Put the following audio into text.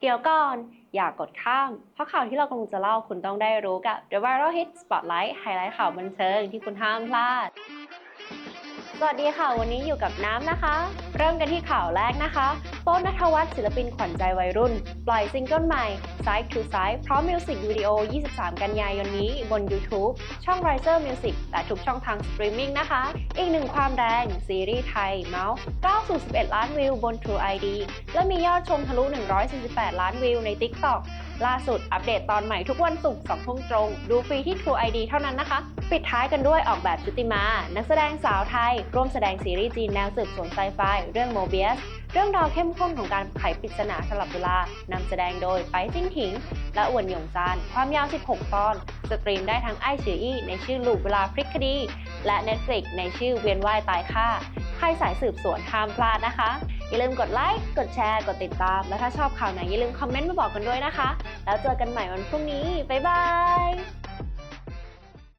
เดี๋ยวก่อน อย่ากกดข้าม เพราะข่าวที่เรากำลังจะเล่าคุณต้องได้รู้กับ The Viral Hit Spotlight ไฮไลท์ข่าวบันเทิงที่คุณห้ามพลาด สวัสดีค่ะ วันนี้อยู่กับน้ำนะคะ เริ่มกันที่ข่าวแรกนะคะ โป๊นัทวัฒน์ศิลปินขวัญใจวัยรุ่น ปล่อยซิงเกิลใหม่ Side to Side พร้อมมิวสิกวิดีโอ 23 กันยายนนี้บน YouTube ช่อง Riser Music และทุกช่องทางสตรีมมิ่งนะคะ อีกหนึ่งความแรง ซีรีส์ไทย เมาส์ก้าวสู่11 ล้านวิวบน True ID และมียอดชมทะลุ 148 ล้านวิวใน TikTok ล่าสุดอัปเดตตอนใหม่ทุกวันศุกร์2ทุ่มตรง ดูฟรีที่ True ID เท่านั้นนะคะ ปิดท้ายกันด้วยออกแบบชุติมา นักแสดงสาวไทย ร่วมแสดงซีรีส์จีนแนวสืบสวนไซไฟเรื่องโมเบียสเรื่องราวเข้มข้นของการไขปริศนาสลับเวลานำแสดงโดยไปจิ้งถิง และอวนหยงซาน ความยาว 16 ตอน สตรีมได้ทั้งไอชื่ออี้ในชื่อลูปเวลาพลิกคดี และ Netflix ในชื่อเวียนว่ายตายค่าใครสายสืบสวนห้ามพลาดนะคะ อย่าลืมกดไลค์กดแชร์กดติดตาม และถ้าชอบข่าวไหนอย่าลืมคอมเมนต์มาบอกกันด้วยนะคะ แล้วเจอกันใหม่วันพรุ่งนี้ บ๊ายบาย